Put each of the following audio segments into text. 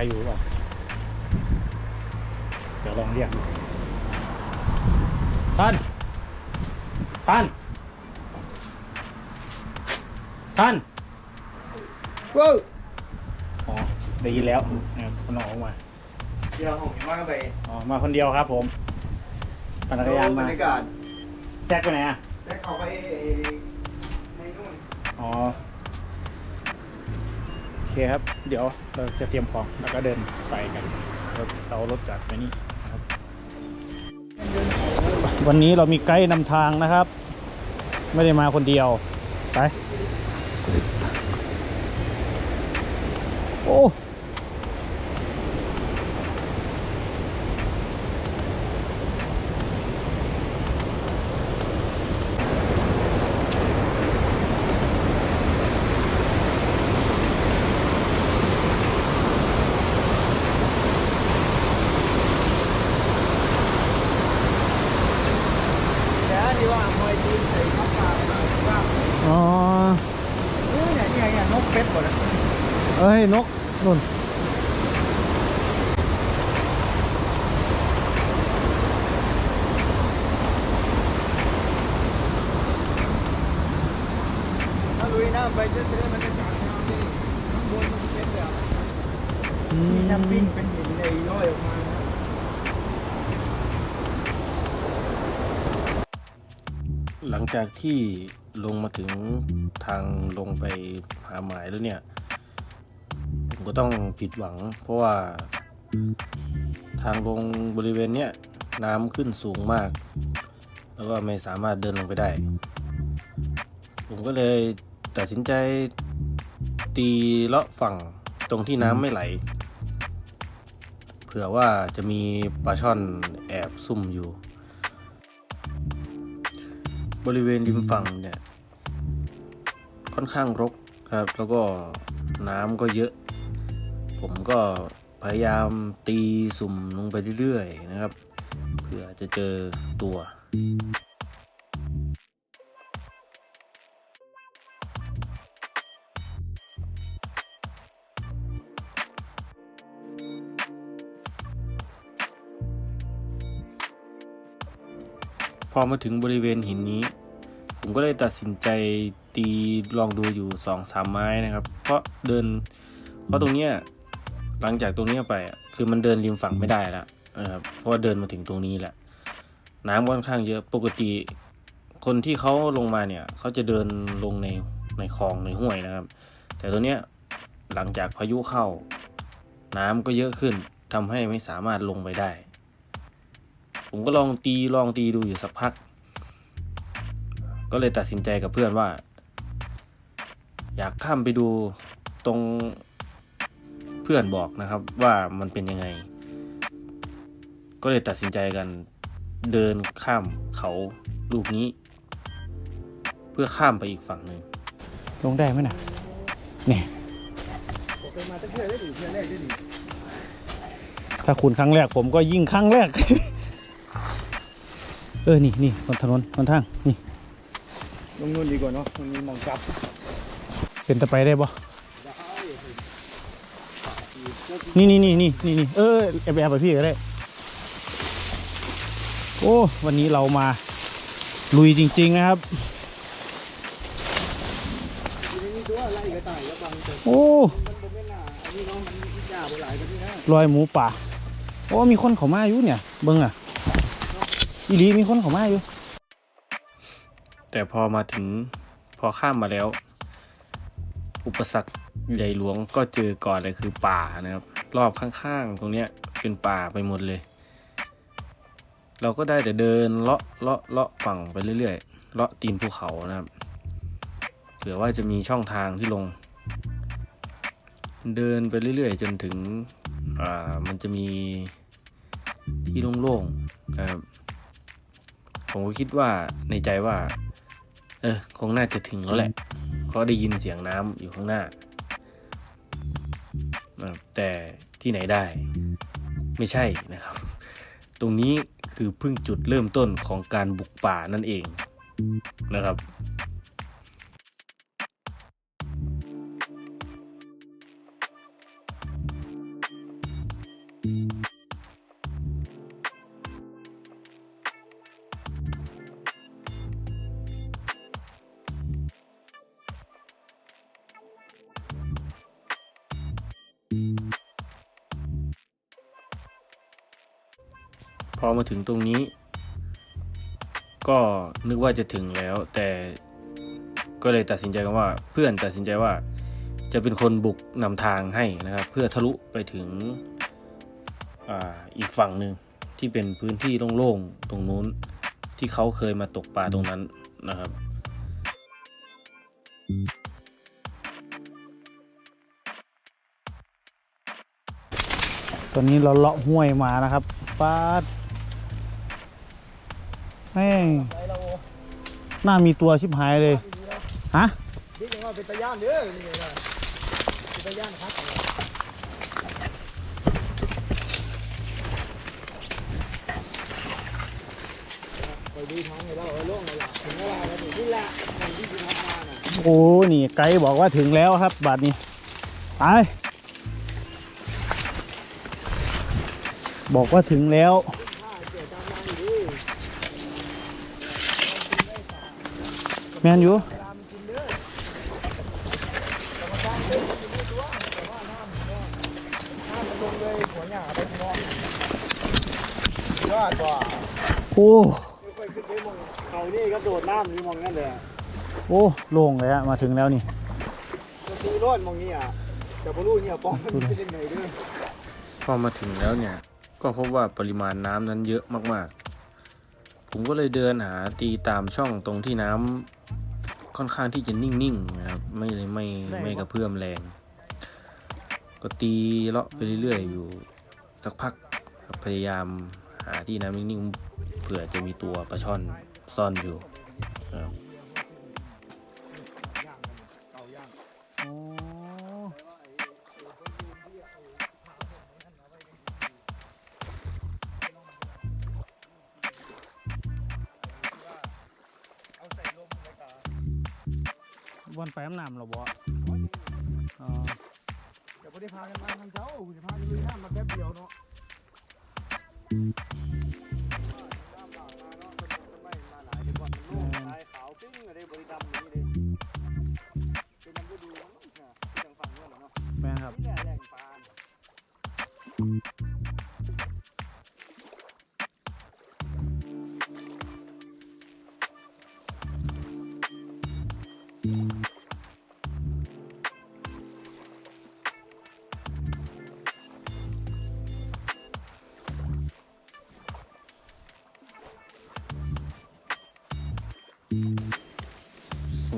สิมีใครอยู่หรือเปล่าเดี๋ยวลองเรียกดูท่านท่านท่านว้าวอ๋อได้ยินแล้วนะครับคนออกมา เดี๋ยวผมมากไปอ๋อมาคนเดียวครับ ผมปั่นจักรยานบมารรยากาศแซกไปไหนอะ แจ็คเอาไปในนู่นอ๋อโอ เคครับ เดี๋ยวเราจะเตรียมของแล้วก็เดินไปกันเรารถจัดไปนี่นครับวันนี้เรามีไกด์นำทางนะครับ ไม่ได้มาคนเดียว ไป โอ้ เดี๋ยวที่ว่ามวยจีนใส่ข้าวปลามาว่า อ๋อ เนี่ยเนี่ยเนี่ยนกเป็ดหมดแล้ว เอ้ย นกนุ่น ถ้าลุยน้ำ ไปจะเจอมันจะจากน้ำที่ข้างบนมันเป็นแบบมีน้ำปิ้งเป็นหินเลยย่อยออกมาหลังจากที่ลงมาถึงทางลงไปหาหมายแล้วเนี่ย ผมก็ต้องผิดหวัง เพราะว่าทางลงบริเวณเนี้ยน้ำขึ้นสูงมาก แล้วก็ไม่สามารถเดินลงไปได้ ผมก็เลย ตัดสินใจตีเลาะฝั่งตรงที่น้ำไม่ไหล เผื่อว่าจะมีปลาช่อนแอบซุ่มอยู่ บริเวณริมฝั่งเนี่ย ค่อนข้างรกครับ แล้วก็น้ำก็เยอะ ผมก็พยายามตีสุ่มลงไปเรื่อยๆนะครับเพื่อจะเจอตัว พอมาถึงบริเวณหินนี้ ผมก็เลยตัดสินใจตีลองดูอยู่สองสามไม้นะครับ เพราะเดิน เพราะตรงเนี้ยหลังจากตรงเนี้ยไปคือมันเดินริมฝั่งไม่ได้แล้วนะครับเพราะว่าเดินมาถึงตรงนี้แหละ น้ำค่อนข้างเยอะปกติ คนที่เขาลงมาเนี่ยเขาจะเดินลงในในคลองในห้วยนะครับ แต่ตัวเนี้ยหลังจากพายุเข้า น้ำก็เยอะขึ้นทำให้ไม่สามารถลงไปได้ ผมก็ลองตีลองตีดูอยู่สักพัก ก็เลยตัดสินใจกับเพื่อนว่า อยากข้ามไปดูตรงเพื่อนบอกนะครับว่ามันเป็นยังไง ก็เลยตัดสินใจกันเดินข้ามเขาลูกนี้ เพื่อข้ามไปอีกฝั่งหนึ่งลงได้ไหมน่ะเนี่ยถ้าคุณครั้งแรกผมก็ยิ่งครั้งแรก ออนี่นี่บนถนนบนทางนี่ลงนู่นดีกว่าเนาะมันมีหมองจับเป็นตะไปได้ปะนี่นี่นี่นี่นี่นี่เออแอบแอบไปพี่ก็ได้ โอ้วันนี้เรามาลุยจริง ๆ นะครับทีนี้ตัวไล่กระต่ายกระบังแต่โอ้มันบ่แม่นหน้าอันนี้น้องมันมีจ่าบ่หลายกว่านี้นะรอยหมูป่า โอ้มีคนเขามาอยู่เนี่ย เบิ้งอะ อีหลีมีคนเขามาอยู่ แต่พอมาถึงพอข้ามมาแล้ว อุปสรรคใหญ่หลวงก็เจอก่อนเลยคือป่านะครับ รอบข้างๆ ตรงเนี้ยเป็นป่าไปหมดเลย เราก็ได้แต่เดินเลาะเลาะเลาะฝั่งไปเรื่อยๆ เลาะตีนภูเขานะครับเผื่อว่าจะมีช่องทางที่ลง เดินไปเรื่อยๆ จนถึง อ่า มันจะมีที่โล่งๆนะครับ ผมก็คิดว่าในใจว่า เออ คงน่าจะถึงแล้วแหละ เพราะได้ยินเสียงน้ำอยู่ข้างหน้าอ่าแต่ที่ไหนได้ ไม่ใช่นะครับ ตรงนี้คือเพิ่งจุดเริ่มต้นของการบุกป่านั่นเองนะครับ พอมาถึงตรงนี้ ก็นึกว่าจะถึงแล้ว แต่ก็เลยตัดสินใจกันว่าเพื่อนตัดสินใจว่าจะเป็นคนบุกนำทางให้นะครับ เพื่อทะลุไปถึงออีกฝั่งหนึ่งที่เป็นพื้นที่โล่งๆตรงนู้นที่เขาเคยมาตกปลาตรงนั้นนะครับ Thank you. ตอนนี้เราเลาะห้วยมานะครับป้าดแม่งน่ามีตัวชิบหายเลยฮะบิ๊กยังว่าเป็นตะย่านเด้อนี่เลยนะเป็นตะย่านครับไปดูทางให้เราเออโล่งเลยล่ะถึงเวลาแล้วนี่นี่แหละทางที่ทับมาน่ะโอ้นี่ไกด์บอกว่าถึงแล้วครับบัดนี้ไป บอกว่าถึงแล้วถ้าเกิดตามมาอยู่ดิแมนอยู่ตามกินเด้อแต่มาตั้งเต้นกินไม่ตัวแต่ว่าน้ำเนี่ยน้ำมันลงเลยหัวหน้าไปมองยอดว่ะโอ้ไม่ค่อยขึ้นไปมองเขานี่ก็โดดน้ำนี่มองนั่นเลยอะโอ้โล่งเลยอะมาถึงแล้วนี่ก็คือรอดมองนี่อะแต่พอรู้เนี่ยป้องมันเป็นยังไงด้วยพอมาถึงแล้วเนี่ย ก็พบว่าปริมาณน้ำนั้นเยอะมากๆ ผมก็เลยเดินหาตีตามช่องตรงที่น้ำค่อนข้างที่จะนิ่งๆนะครับไม่เลยไม่ไม่กระเพื่อมแรง ก็ตีเลาะไปเรื่อยๆอยู่สักพักพยายามหาที่น้ำนิ่งๆเผื่อจะมีตัวปลาช่อนซ่อนอยู่ครับ วันไปน้ำน้ำหรอบ่อ๋อเดี๋ยวพอได้พากันมาทางเช้าคุณจะพาไปลุยน้ำมาแป๊บเดียวเนาะ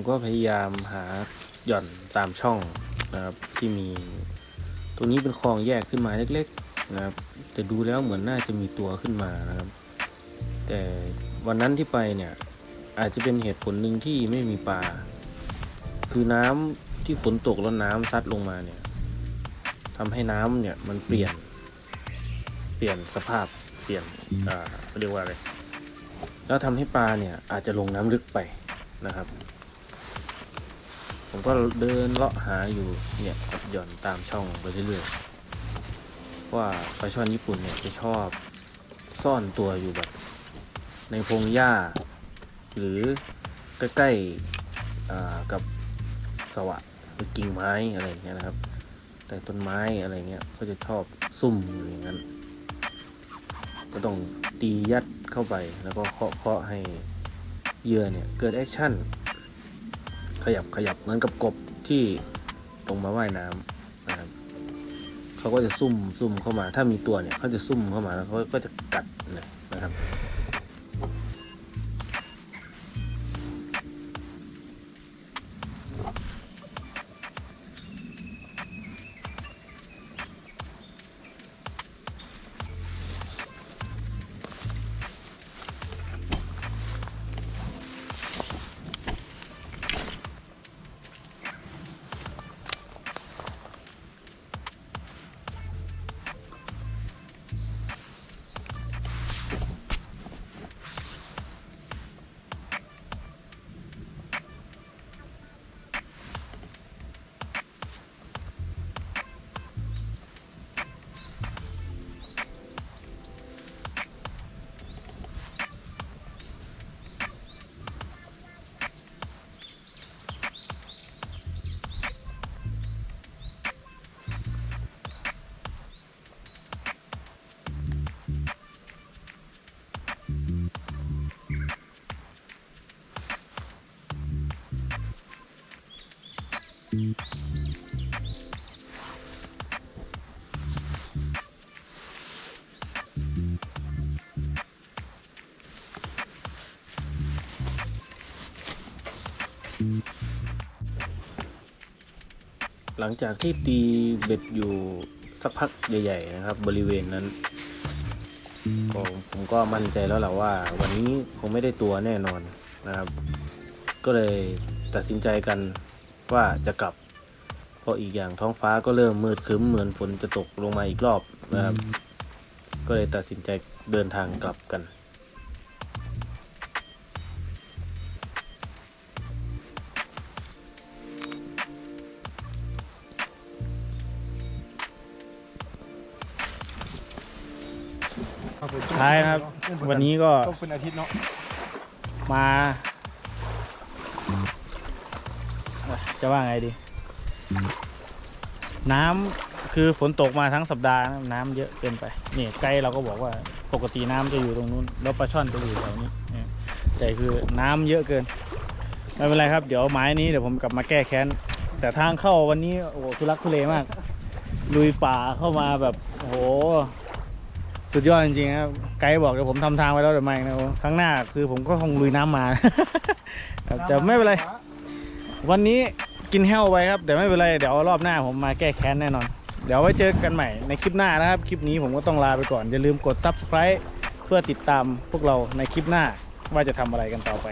ก็พยายามหาหย่อนตามช่องนะครับที่มี ตรงนี้เป็นคลองแยกขึ้นมาเล็กๆนะครับแต่ดูแล้วเหมือนน่าจะมีตัวขึ้นมานะครับ แต่วันนั้นที่ไปเนี่ยอาจจะเป็นเหตุผลหนึ่งที่ไม่มีปลาคือน้ำที่ฝนตกแล้วน้ำซัดลงมาเนี่ยทำให้น้ำเนี่ยมันเปลี่ยน เปลี่ยนสภาพเปลี่ยนอ่าเรียกว่าอะไรแล้วทำให้ปลาเนี่ยอาจจะลงน้ำลึกไปนะครับ ผมก็เดินเลาะหาอยู่เนี่ยหย่อนตามช่องไปเรื่อยๆว่าปลาช่อนญี่ปุ่นเนี่ยจะชอบซ่อนตัวอยู่แบบในพงหญ้า หรือใกล้ๆกับสวะหรือกิ่งไม้อะไรอย่างเงี้ยนะครับ แต่ต้นไม้อะไรเงี้ยก็จะชอบซุ่มอยู่อย่างนั้น ก็ต้องตียัดเข้าไปแล้วก็เคาะเคาะให้เหยื่อเนี่ยเกิดแอคชั่น ขยับขยับเหมือนกับกบที่ลงมาว่ายน้ำนะครับเขาก็จะซุ่มซุ่มเข้ามา ถ้ามีตัวเนี่ยเขาจะซุ่มเข้ามาแล้วเขาก็จะกัดนะครับ หลังจากที่ตีเบ็ดอยู่สักพักใหญ่ๆนะครับ บริเวณนั้นก็ผมก็มั่นใจแล้วแหละว่า วันนี้คงไม่ได้ตัวแน่นอนนะครับ ก็เลยตัดสินใจกันว่าจะกลับ เพราะอีกอย่างท้องฟ้าก็เริ่มมืดครึ้มเหมือนฝนจะตกลงมาอีกรอบนะครับ ก็เลยตัดสินใจเดินทางกลับกัน ท้ายนะครับ วันนี้ก็ต้องเป็นอาทิตย์เนาะมาเอ่อจะว่าไงดี น้ำคือฝนตกมาทั้งสัปดาห์นะน้ำเยอะเกินไปนี่ไกด์เราก็บอกว่าปกติน้ำจะอยู่ตรงนู้น แล้วปลาช่อนจะอยู่แถวนี้เนี่ยแต่คือน้ำเยอะเกินไม่เป็นไรครับ เดี๋ยวไม้นี้เดี๋ยวผมกลับมาแก้แค้น แต่ทางเข้าวันนี้โอ้โหทุลักทุเลมาก ลุยป่าเข้ามาแบบโอ้โห สุดยอดจริงๆครับไกด์บอกเดี๋ยวผมทำทางไว้แล้วเดี๋ยวมาอีกนะครั้งหน้าคือผมก็คงลุยน้ำมาแต่ไม่เป็นไร วันนี้กินแห้วไปครับแต่ไม่เป็นไรเดี๋ยวรอบหน้าผมมาแก้แค้นแน่นอน เดี๋ยวไว้เจอกันใหม่ในคลิปหน้านะครับ คลิปนี้ผมก็ต้องลาไปก่อน อย่าลืมกด subscribe เพื่อติดตามพวกเราในคลิปหน้าว่าจะทำอะไรกันต่อไป